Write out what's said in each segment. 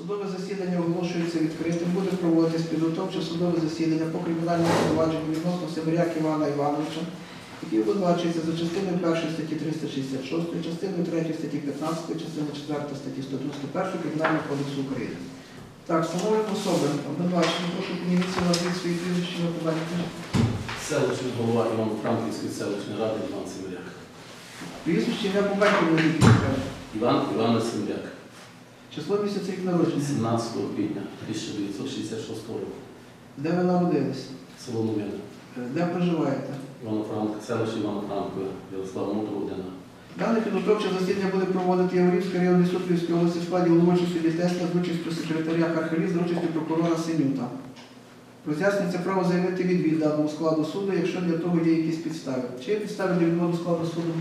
Судове засідання оголошується відкритим. Буде проводитись підготовче судове засідання по кримінальному провадженню відносно Семеряк Івана Івановича, який обвинувачується за частиною 1 статті 366, частиною 3 статті 15, частиною 4 статті 191 Кримінального кодексу України. Так, встановлюємо особи. Обвинувачення, прошу підніміться на звіт свої прізвища на побачення. Селищний голова Івано-Франківської селищної ради Іван Семеряк. Прізвище ім'я по батькові не скаже. Іван Іванович Семеряк. Число місяця їх народження. 17 квітня 1966 року. Де ви народились? Село Новина. Е, Де проживаєте? Івано-Франк, селище Івано-Франкове, Ярослава Мудродина. Дане підготовче засідання буде проводити Яворівський районний суд Львівської області в складі головуючого судді з участю секретаря Хархарі з участю прокурора Синюта. Роз'яснюється право заявити відвід даному складу суду, якщо для того є якісь підстави. Чи є підстави для відводу складу суду?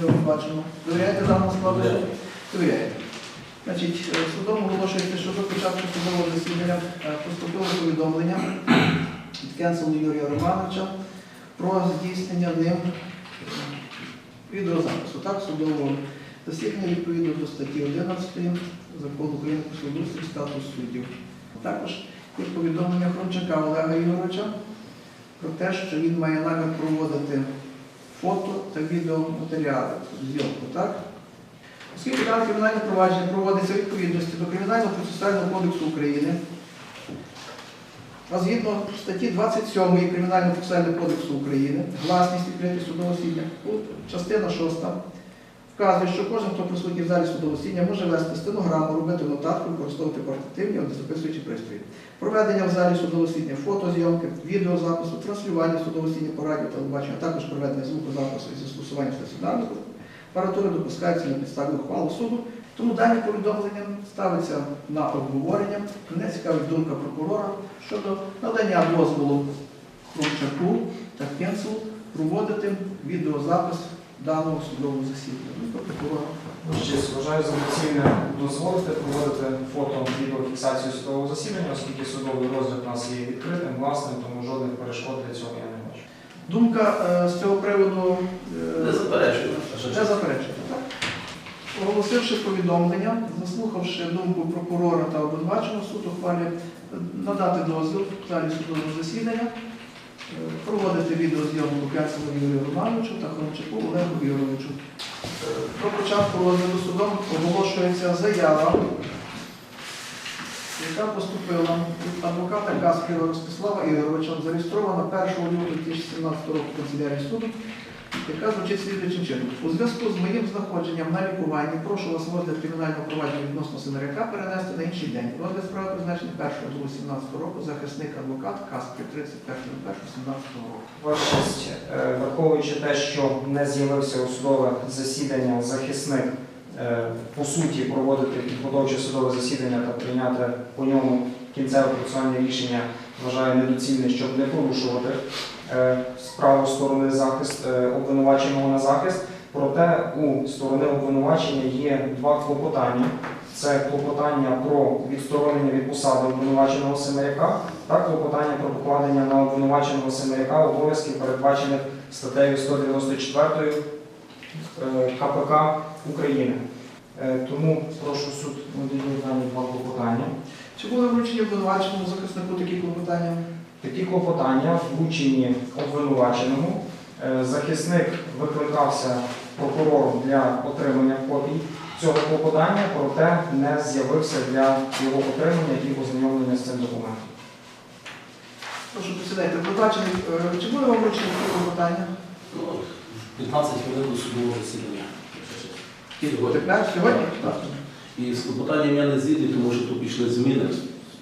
Про бачимо. Довіряєте даному складу суду? Довіряєте. Значить, е, судом оголошується, що до початку судового засідання е, поступило повідомлення від Кенселу Юрія Романовича про здійснення ним е, відеозапису так, судового засідання відповідно до статті 11 закону України про судоустрій статус суддів. Також є повідомлення Хромчака Олега Ігоровича про те, що він має намір проводити фото та відеоматеріали, зйомку, так? Оскільки дане кримінальне провадження проводиться відповідності до Кримінального процесуального кодексу України, а згідно статті 27 Кримінального процесуального кодексу України, гласність відкритість судового засідання, частина 6, вказує, що кожен, хто присутній в залі судового засідання, може вести стенограму, робити нотатку, використовувати портативні або записуючі пристрої. Проведення в залі судового засідання, фотозйомки, відеозапису, транслювання судового засідання по радіо, телебаченню, а також проведення звукозапису із застосуванням стаціонарних апаратури допускаються на підставі ухвали суду. Тому дані повідомлення ставиться на обговорення. Мене цікавить думка прокурора щодо надання дозволу Хрущаку та Кенцелу проводити відеозапис даного судового засідання. Прокурора. Щось вважаю за доцільне дозволити проводити фото відеофіксацію судового засідання, оскільки судовий розгляд у нас є відкритим, власним, тому жодних перешкод для цього я не бачу. Думка е, з цього приводу е, Не заперечую. Не заперечити, так? Оголосивши повідомлення, заслухавши думку прокурора та обвинуваченого, суд ухвалює надати дозвіл в залі судового засідання, е, проводити відеозйомку Кенцеву Юрію Романовичу та Хомчаку Олегу Юровичу. Е, Про початку розгляду судом оголошується заява, яка поступила від адвоката Каспіва Ростислава Ігоровича, зареєстрована 1 лютого 2017 року в канцелярії суду, яка звучить слідуючим чином. У зв'язку з моїм знаходженням на лікуванні прошу вас розгляд кримінального провадження відносно Синаряка перенести на інший день. Розгляд справи призначений 1 лютого 2017 року, захисник адвокат Каспір 31.01.2017 року. Ваша честь, е, враховуючи те, що не з'явився у судове засідання захисник, е, по суті проводити підготовче судове засідання та прийняти по ньому кінцеве процесуальне рішення, вважаю недоцільне, щоб не порушувати е, справу сторони захист е, обвинуваченого на захист. Проте у сторони обвинувачення є два клопотання. Це клопотання про відсторонення від посади обвинуваченого Семеряка та клопотання про покладення на обвинуваченого Семеряка обов'язків, передбачених статтею 194 е, КПК України. Тому прошу суд наділити дані два клопотання. Чи були вручені обвинуваченому захиснику такі клопотання? Такі клопотання вручені обвинуваченому. Е, Захисник викликався прокурором для отримання копій цього клопотання, проте не з'явився для його отримання і ознайомлення з цим документом. Прошу присідайте. Обвинувачений, е, чи були вам вручені такі клопотання? Ну, 15 хвилин до судового засідання. Сьогодні. Сьогодні? Так. І з клопотанням я не згідний, тому що тут пішли зміни.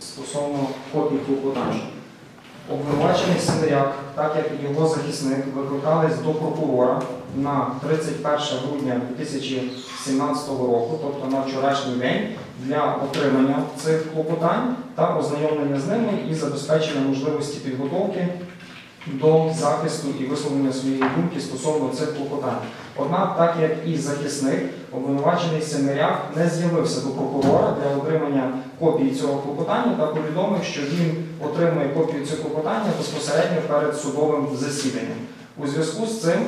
Стосовно копій клопотань. Обвинувачений Семеряк, так як і його захисник, викликались до прокурора на 31 грудня 2017 року, тобто на вчорашній день, для отримання цих клопотань та ознайомлення з ними і забезпечення можливості підготовки до захисту і висловлення своєї думки стосовно цих клопотань. Однак, так як і захисник, обвинувачений Семеряк не з'явився до прокурора для отримання копії цього клопотання та повідомив, що він отримує копію цього клопотання безпосередньо перед судовим засіданням. У зв'язку з цим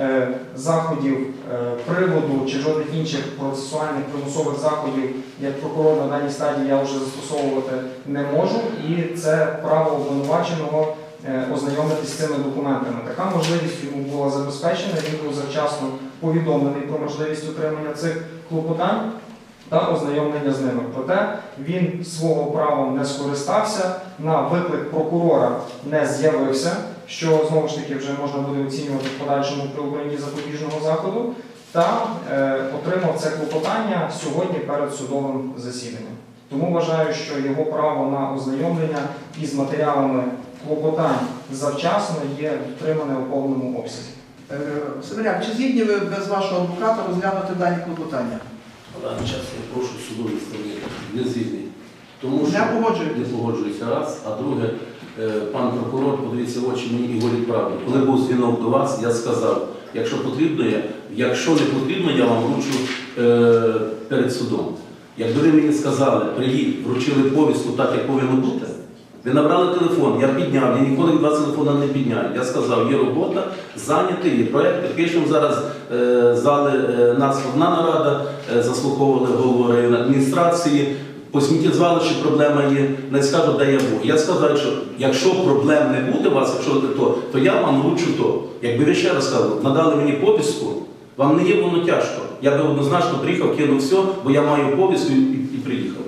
е, заходів е, приводу чи жодних інших процесуальних примусових заходів, як прокурор на даній стадії я вже застосовувати не можу, і це право обвинуваченого е, ознайомитись з цими документами. Така можливість йому була забезпечена, він був завчасно повідомлений про можливість отримання цих клопотань та ознайомлення з ними. Проте він свого правом не скористався, на виклик прокурора не з'явився, що знову ж таки вже можна буде оцінювати в подальшому при обранні запобіжного заходу, та е, отримав це клопотання сьогодні перед судовим засіданням. Тому вважаю, що його право на ознайомлення із матеріалами клопотань завчасно є дотримане у повному обсязі. Семеняк, чи згідні ви без вашого адвоката розглянути дані клопотання? Даний час я прошу судові сторони не звільнити. Тому що Не погоджуєтесь? не погоджуюся раз, а друге, е, пан прокурор, подивіться в очі мені і говорить правду. Коли був дзвінок до вас, я сказав, якщо потрібно, я, якщо не потрібно, я вам вручу е, перед судом. Якби ви мені сказали, приїдь, вручили повістку так, як повинно бути, ви набрали телефон, я підняв, я ніколи від вас телефона не підняю. Я сказав, є робота, зайнятий, є проєкти, пишемо зараз е, зали, е, нас одна нарада, е, заслуховували голову районної адміністрації, по сміттєзвалищі проблема є, не скажу, де я був. Я сказав, що якщо проблем не буде у вас, якщо то, то я вам вручу то. Якби ви ще раз сказали, надали мені повістку, вам не є воно тяжко. Я би однозначно приїхав, кинув все, бо я маю повістку і, і, і приїхав.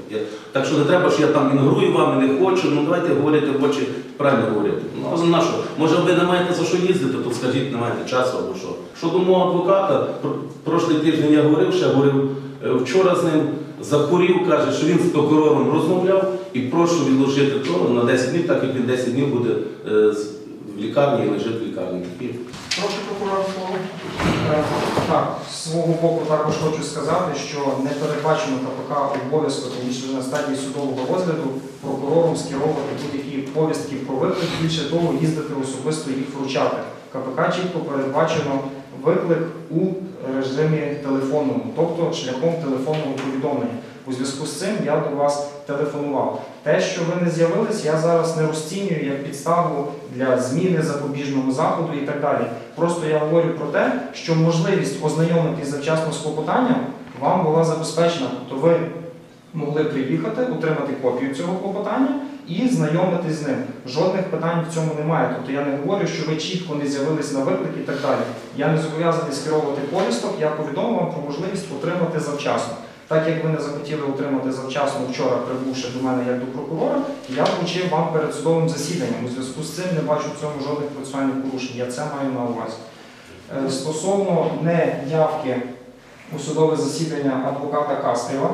Так що не треба, що я там інгрую вами, не хочу. Ну давайте говорити в очі, правильно говорити. Ну а на що? Може ви не маєте за що їздити, то скажіть, не маєте часу або що. Щодо мого адвоката, пр- прошлий тиждень я говорив, ще говорив е, вчора з ним. Захворів, каже, що він з прокурором розмовляв і прошу відложити то на 10 днів, так як він 10 днів буде е, в лікарні і лежить в лікарні. Прошу прокурора слово. Е, Так, з свого боку також хочу сказати, що не передбачено КПК обов'язку, тому на стадії судового розгляду прокурором скеровувати будь-які повістки про виклик, більше того, їздити особисто їх вручати. КПК чітко передбачено виклик у режимі телефонному, тобто шляхом телефонного повідомлення. У зв'язку з цим я до вас телефонував. Те, що ви не з'явились, я зараз не розцінюю як підставу для зміни запобіжного заходу і так далі. Просто я говорю про те, що можливість ознайомитись завчасно з клопотанням вам була забезпечена. Тобто ви могли приїхати, отримати копію цього клопотання і знайомитись з ним. Жодних питань в цьому немає. Тобто я не говорю, що ви чітко не з'явились на виклик і так далі. Я не зобов'язаний скеровувати повісток, я повідомив вам про можливість отримати завчасно. Так як ви не захотіли отримати завчасно вчора, прибувши до мене як до прокурора, я вручив вам перед судовим засіданням. У зв'язку з цим не бачу в цьому жодних процесуальних порушень. Я це маю на увазі. Е, Стосовно неявки у судове засідання адвоката Кастрєва,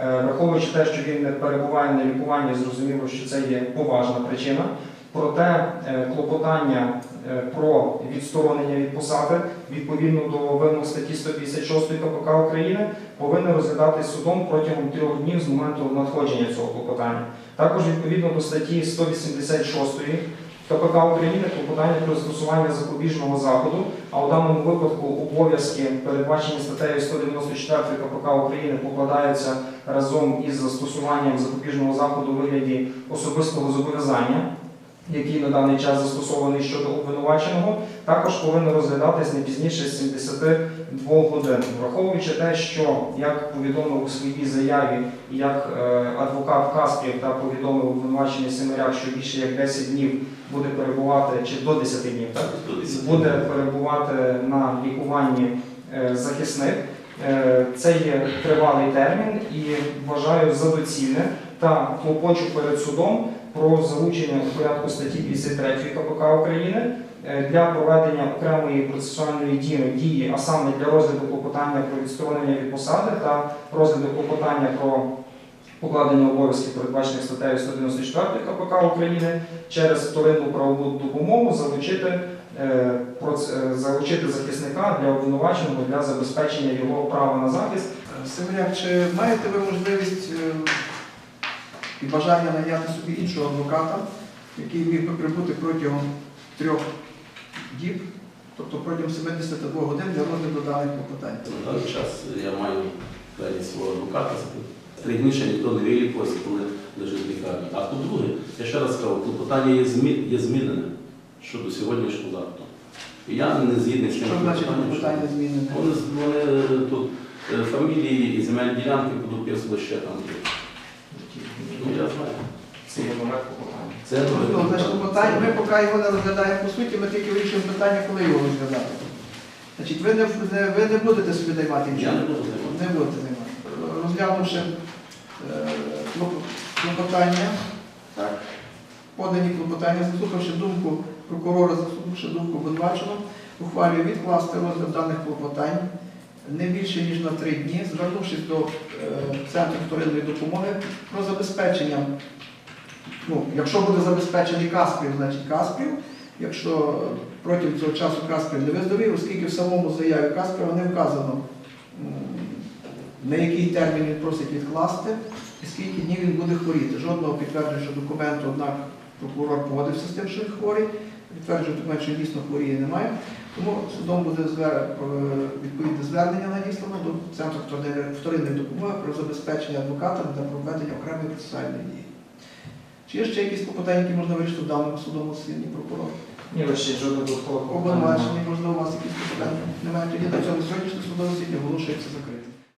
е, враховуючи те, що він перебуває на лікуванні, зрозуміло, що це є поважна причина. Проте е, клопотання е, про відсторонення від посади відповідно до вимог статті 156 КПК України повинен розглядатись судом протягом трьох днів з моменту надходження цього клопотання. Також відповідно до статті 186 КПК України клопотання про застосування запобіжного заходу, а у даному випадку обов'язки, передбачені статтею 194 КПК України, покладаються разом із застосуванням запобіжного заходу у вигляді особистого зобов'язання, який на даний час застосований щодо обвинуваченого, також повинен розглядатись не пізніше 72 годин, враховуючи те, що як повідомив у своїй заяві, як е, адвокат Каспів та повідомив обвинувачений Семеряк, що більше як 10 днів буде перебувати, чи до 10 днів, так? буде перебувати на лікуванні е, захисник. Е, Це є тривалий термін і вважаю за доцільне та клопочу перед судом про залучення у порядку статті 53 КПК України е, для проведення окремої процесуальної дії, а саме для розгляду клопотання про відсторонення від посади та розгляду клопотання про покладення обов'язків, передбачених статтею 194 КПК України, через вторинну правову допомогу залучити, е, е, залучити захисника для обвинуваченого для забезпечення його права на захист. Семеняк, чи маєте ви можливість і бажання найняти собі іншого адвоката, який міг би прибути протягом трьох діб, тобто протягом 72 годин для розгляду даних клопотань? На даний час я маю крайні свого адвоката. Три дні ще ніхто не вилікувався, коли лежить в лікарні. А по-друге, я ще раз кажу, клопотання є, змі... є змінене щодо сьогоднішнього завтра. І я не згідний з Що значить питання змінене? Вони, вони тут е, фамілії і земельні ділянки подописували ще там. Ну, я знаю. Це є нове клопотання. Це Ну, значить, питання, ми поки його не розглядаємо по суті, ми тільки вирішуємо питання, коли його розглядати. Значить, ви не, не- ви не будете собі наймати я не буду займатися. Не будете займати. Розглянувши е, клопотання, так, подані клопотання, заслухавши думку прокурора, заслухавши думку обвинуваченого, ухвалює відкласти розгляд даних клопотань не більше ніж на три дні, звернувшись до Центру вторинної допомоги про забезпечення. Ну, якщо буде забезпечений Каспів, значить Каспів. Якщо протягом цього часу Каспів не виздоровів, оскільки в самому заяві Каспіва не вказано, на який термін він просить відкласти, і скільки днів він буде хворіти. Жодного підтверджуючого документу, однак прокурор погодився з тим, що він хворий. Підтверджує документ, що дійсно хворіє, немає. Тому судом буде е, відповідне звернення надіслано до Центру вторинної- допомоги про забезпечення адвоката для проведення окремої процесуальної дії. Чи є ще якісь клопотання, які можна вирішити в даному судовому засіданні прокурора? Ні, лише жодних додаткових. Обвинувачення, можливо, у вас якісь питання немає. Тоді на цьому сьогоднішнє судове засідання оголошується закритим.